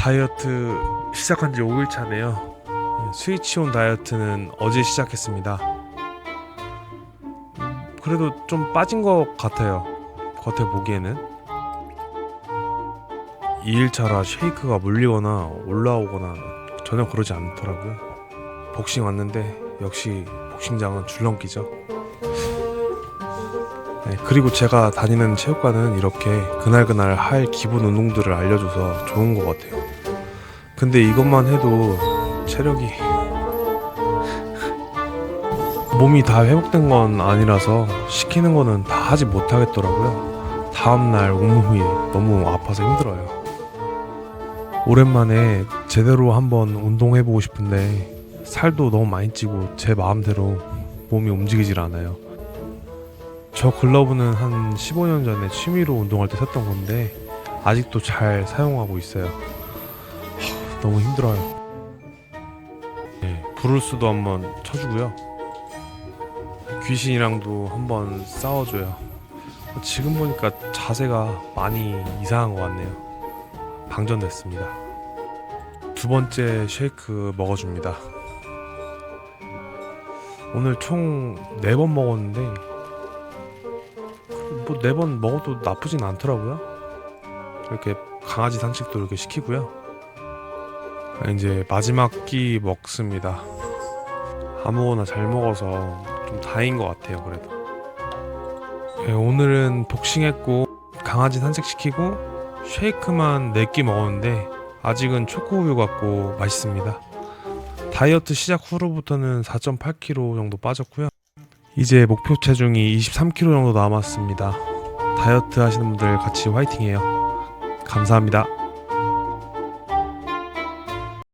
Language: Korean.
다이어트 시작한 지 5일 차네요. 스위치온 다이어트는 어제 시작했습니다. 음, 그래도 좀 빠진 것 같아요. 겉에 보기에는. 2일 차라 쉐이크가 물리거나 올라오거나 전혀 그러지 않더라고요. 복싱 왔는데 역시 복싱장은 줄넘기죠. 네, 그리고 제가 다니는 체육관은 이렇게 그날그날 할 기본 운동들을 알려줘서 좋은 것 같아요. 근데 이것만 해도 체력이 몸이 다 회복된 건 아니라서 시키는 거는 다 하지 못하겠더라고요. 다음날 온몸이 너무 아파서 힘들어요. 오랜만에 제대로 한번 운동해보고 싶은데 살도 너무 많이 찌고 제 마음대로 몸이 움직이질 않아요. 저 글러브는 한 15년 전에 취미로 운동할 때 샀던 건데 아직도 잘 사용하고 있어요. 하, 너무 힘들어요. 네, 브루스도 한번 쳐주고요. 귀신이랑도 한번 싸워줘요. 지금 보니까 자세가 많이 이상한 것 같네요. 방전됐습니다. 두 번째 쉐이크 먹어줍니다. 오늘 총 네 번 먹었는데 뭐 네 번 먹어도 나쁘진 않더라고요. 이렇게 강아지 산책도 이렇게 시키고요. 이제 마지막 끼 먹습니다. 아무거나 잘 먹어서 좀 다행인 것 같아요. 그래도 네, 오늘은 복싱했고 강아지 산책시키고 쉐이크만 4끼 먹었는데 아직은 초코우유 같고 맛있습니다. 다이어트 시작 후로부터는 4.8kg 정도 빠졌고요. 이제 목표 체중이 23kg 정도 남았습니다. 다이어트 하시는 분들 같이 화이팅해요. 감사합니다.